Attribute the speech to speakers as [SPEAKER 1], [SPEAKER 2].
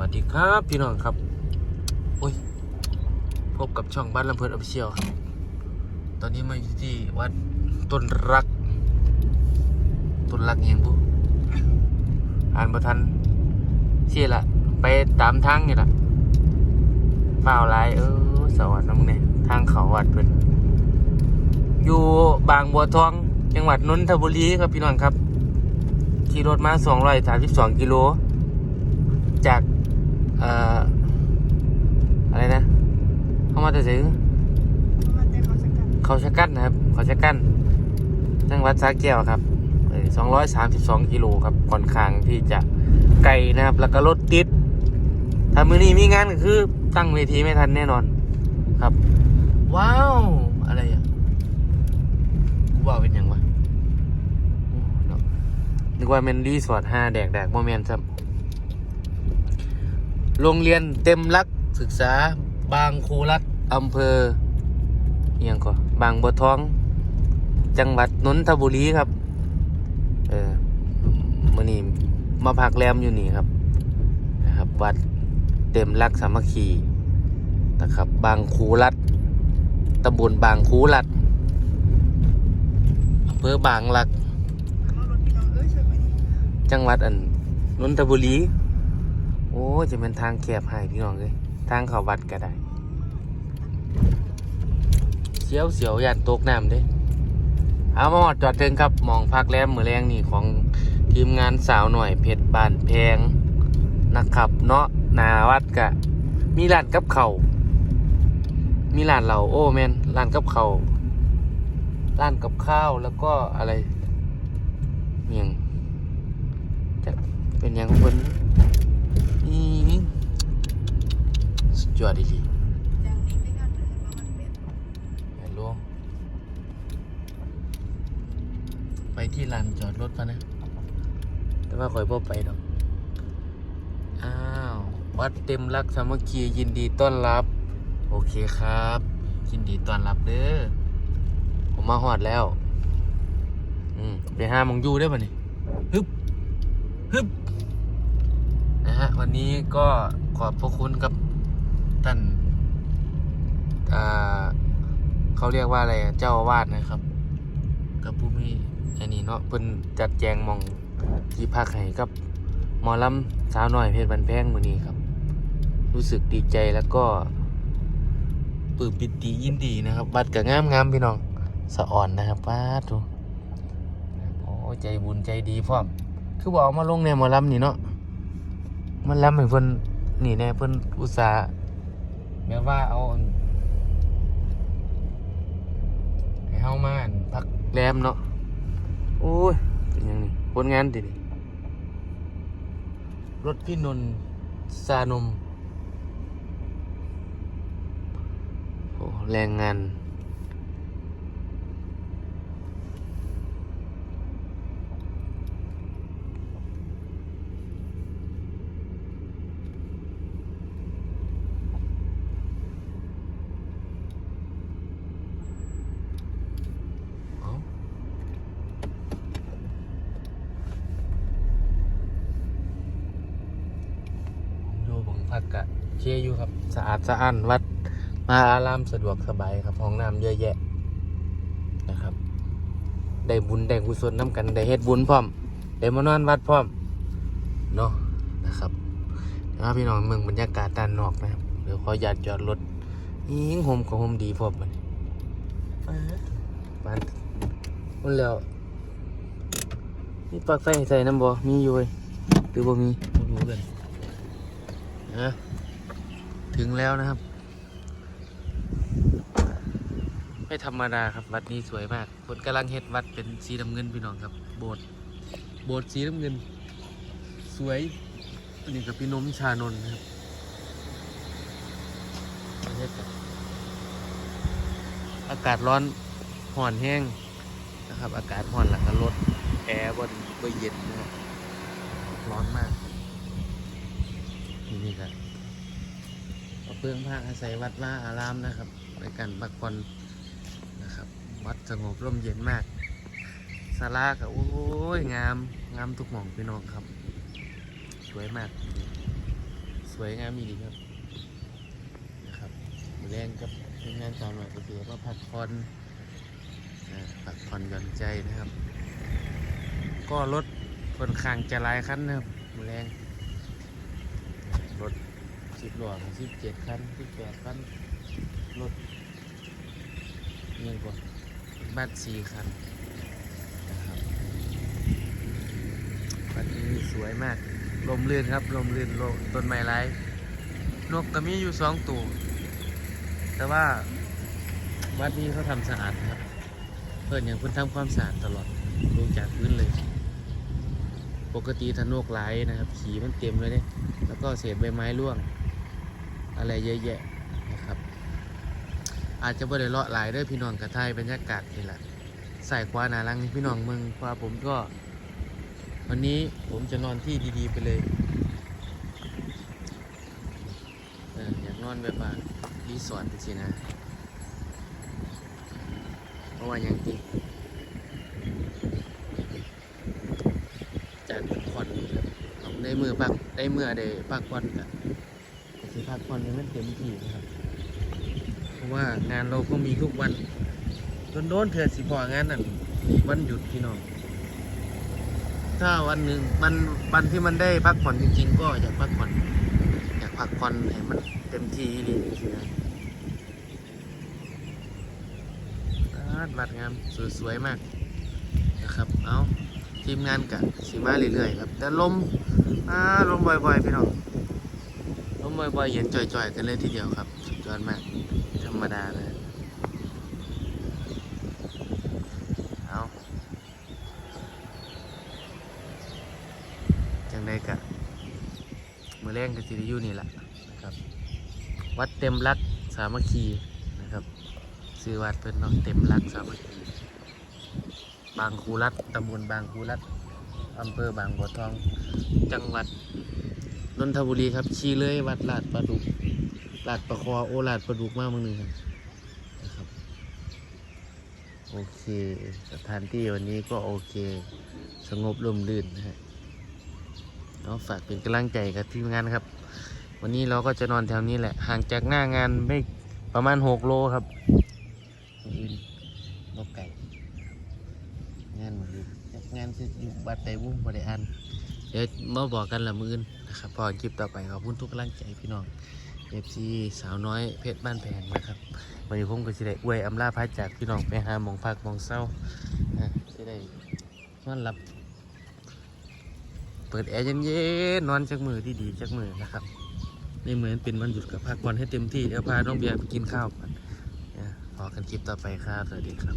[SPEAKER 1] วัสดีครับพี่น้องครับโอ้ยพบกับช่องบ้านลำเพลินอภิเชียวตอนนี้มาอยู่ที่วัดต้นรัก ต้นรักเอียงบุอ่านประทันเชี่ยละไปตามทางนี่ละเปล่าไรเออสวัสดีน้องเนี่ยทางเขาวัดเพิ่นอยู่บางบัวทองจังหวัดนนทบุรีครับพี่น้องครับขี่รถมา232กิโล จากเอ่ออะไรนะ เข้ามาแต่ซื้อ
[SPEAKER 2] มาแต่เขาสกัด
[SPEAKER 1] เขาชะกันนะครับ เขาชะกันจังหวัดสระแก้วครับสองร้อยสามสิบสองกิโลครับค่อนข้างที่จะไกลนะครับ แล้วก็รถติด ถ้ามือนี้มีงานก็คือตั้งเวทีไม่ทันแน่นอนครับ ว้าว อะไรอะกูว่าเป็นหยังวะโอ้เนาะนึกว่าเป็นรีสอร์ทห้าแดกแดกโมเมนต์ครับ โรงเรียนเต็มรักศึกษาบางครูรัฐ อำเภอเอียงก่อนบางบัวทอง จังหวัดนนทบุรีครับ เออมื่อนี้มาพักแรมอยู่นี่ครับนะครับ วัดเต็มรักสามัคคีนะครับ บางคูรัฐตำบลบางคูรัฐอำเภอบางรัก จังหวัดอันนนทบุรี โอ้จะเป็นทางแคบให้พี่น้องเลยทางเขาวัดก็ได้ เสียวเสียวยานตกน้ำเด้เอามาหอดจอดเทิงครับมองพักแรมมือแรงนี่ของทีมงานสาวหน่อยเพชรบานแพงนะครับ เนาะนาวัดกะ มีร้านกับเขามีร้านเหล่าโอ้แมนร้านกับเขาวร้านกับข้าวแล้วก็อะไรเมียงจะเป็นยังของคนนี่สุดยอดดี
[SPEAKER 2] อย่างนี้ไม่งั้นเลยเพราะมันเป็น
[SPEAKER 1] ๆฮัลโหลไป ที่ลานจอดรถปะนะ แต่ว่าคอยพ่ไปดอก อ้าว วัดเต็มรักสามัคคียินดีต้อนรับ โอเคครับ ยินดีต้อนรับเด้อ ผมมาหอดแล้ว อืมไปห้ามองยูได้ปะนี่ฮึบฮึบนะฮะ วันนี้ก็ขอบพระคุณกับท่านอ่าเขาเรียกว่าอะไรเจ้าอาวาสนะครับ กับผู้มี อันนี้เนาะเพิ่นจัดแจงมองที่พักให้กับหมอลำสาวน้อยเพชรบันแพงมือนี้ครับ รู้สึกดีใจแล้วก็ปื้มปิติยินดีนะครับบัตรก็งามงามพี่น้องสะอ่อนนะครับป้าดูโอ้ใจบุญใจดีพร้อม คือบอกเอามาลงในหมอลำนี่เนาะมันลำให้เพิ่นนี่แน่เพิ่นอุตส่าห์แบบว่าเอาอันให้เฮามาอันพักแรมเนาะ โอ้ยเป็นยังนี่ผลงานดิดรถพี่นนท์ซานมโอ้แรงงาน เอ้าผมอยู่ผมพักกะ เชียอยู่ครับ สะอาดสะอ้านวัดมาอารามสะดวกสบายครับห้องน้ำเยอะแยะนะครับ ได้บุญได้กุศลน้ำกันได้เฮ็ดบุญพร้อมได้มานอนวัดพร้อมเนาะนะครับแล้วพี่น้องเมืองบรรยากาศด้านนอกนะครับเดี๋ยวขอหยาดจอดรถยิงโฮมก็โฮมดีพร้อมมันบ้านมันแล้วมีปลั๊กไฟให้ใส่น้ำบ่มีอยู่เว้ยหรือบ่มีบ่รู้กันนะ ถึงแล้วนะครับ ไม่ธรรมดาครับวัดนี้สวยมากคนกำลังเฮ็ดวัดเป็นสีน้ำเงินพี่น้องครับ โบสถ์โบสถ์สีน้ำเงิน สวยอันนี้กับพี่นมชานนท์นครับอากาศร้อนห่อนแห้งนะครับ อากาศร้อนหลังก็ลดแอร์บนบนเย็นนะครับร้อนมากที่นี่ครับ พื่องภาอาศัยวัดว่าอารามนะครับในการพักผ่อนนะครับ วัดสงบร่มเย็นมากศาลาก็โอ้ยงามงามทุกหม่องพี่น้องครับ สวยมาก สวยงามดีครับนะครับมือแรงกับทีมงานสาวหน่อยก็คือว่าพักผ่อนพักผ่อนหย่อนใจนะครับ ก็รถค่อนข้างจะหลายคันนะครับมือแรงรถ สิบล้อสิบเจ็ดคันสิบแปดคันรถเงินกว่าบัตรสี่คันนะครับบัตรนี้สวยมาก ลมลื่นครับ ลมลื่นโลต้นไม้ไร้นกก็มีอยู่สองตัว แต่ว่าวัดนี้เขาทำสะอาดนะครับ เพื่อนอย่างเพื่อนทำความสะอาดตลอดลงจากพื้นเลย ปกติถ้านกไหลายนะครับ ขี่มันเต็มเลยเนี่ยแล้วก็เศษใบไม้ร่วง อะไรเยอะแยะนะครับ อาจจะบ่ได้เลาะหลายเด้วยพี่น้องกระทยบรรยากาศนี่แหละใส่ขวาหนาลังพี่น้องเมืองขวาผมก็ วันนี้ผมจะนอนที่ดีๆไปเลยเอออยากนอนแบบว่ารีสอร์ทสินะ เพราะว่าย่างที่จากพักผ่อนได้มือพักได้เมื่อได้พักผ่อนกัน คือพักผ่อนยังไม่เต็มที่นะครับ เพราะว่างานเราก็มีทุกวันโดนโดนเถื่อสิพองานนั่นวันหยุดพี่น้อง ถ้าวันหนึ่งมันวันที่มันได้พักผ่อนจริง ๆ ก็อยากพักผ่อนอยากพักผ่อนให้มันเต็มที่ดีสินะอาดบัดงามสวยๆมากนะครับ เอาทีมงานกะสีมาเรื่อยๆครับ แต่ลมอ่าลมบ่อยๆพี่น้อง ลมบ่อยๆเย็นจ่อยๆ กันเลยทีเดียวครับสุดยอดมาก ธรรมดาเลยเอาจังได้กะมือแรงกับสิริยูนี่แหละนะครับ วัดเต็มรักสามัคคีนะครับซื้อวัดเพิ่นเนาะเต็มรักสามัคคีบางคูรัดตำบลบางคูรัดอำเภอบางบัวทอง จังหวัด นนทบุรีครับชี้เลยวัดลาดประดุกลาดประคอโอลาดประดุกมากมึงนึงครับโอเคสถานที่วันนี้ก็โอเค สงบร่มรื่นนะฮะเนาะฝากเป็นกำลังใจกับทีมงานครับ วันนี้เราก็จะนอนแถวนี้แหละ ห่างจากหน้างานไม่ประมาณหกโลครับอื่นนกไก่งานมืองานคืออยู่บัดไตวุ้งบริอัน ดี๋ยวมาบอกกันละมือนนะครับพอคลิปต่อไปขอบคุณทุกกำลังใจพี่น้องเอฟซีสาวน้อยเพชรบ้านแพงนะครับวันนี้ผมก็จะได้อวยอำลาพัดจากพี่น้องไปหาหมองพักหมองเศร้าจะได้นอนหลับ เปิดแอร์เย็นๆนอนจักมือที่ดีจักมือนะครับในเหมือนเป็นวันหยุดกับพักผ่อนให้เต็มที่เดี๋ยวพาน้องเบียร์ไปกินข้าวก่อนพอกันคลิปต่อไปครับสวัสดีครับ